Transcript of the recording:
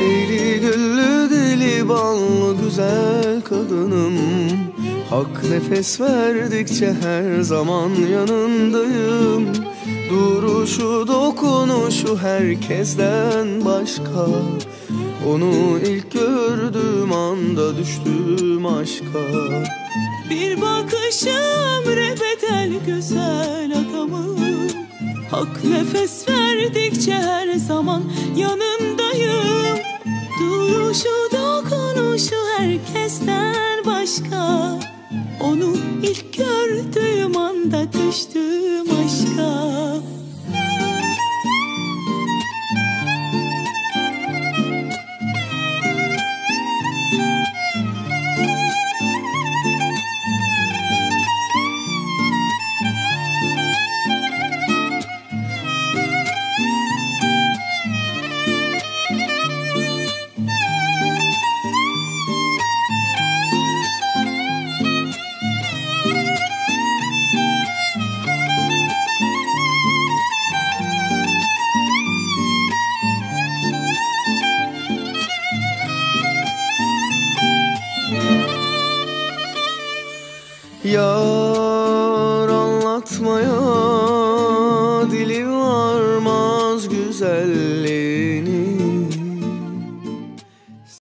Eğri güllü deli ballı güzel kadınım. Hak nefes verdikçe her zaman yanındayım. Duruşu dokunuşu herkesten başka. Onu ilk gördüğüm anda düştüm aşka. Bir bakışım rebedel güzel adamım. Hak nefes verdikçe her zaman herkesten başka. Onu ilk gördüğüm anda düştüm Yar anlatmaya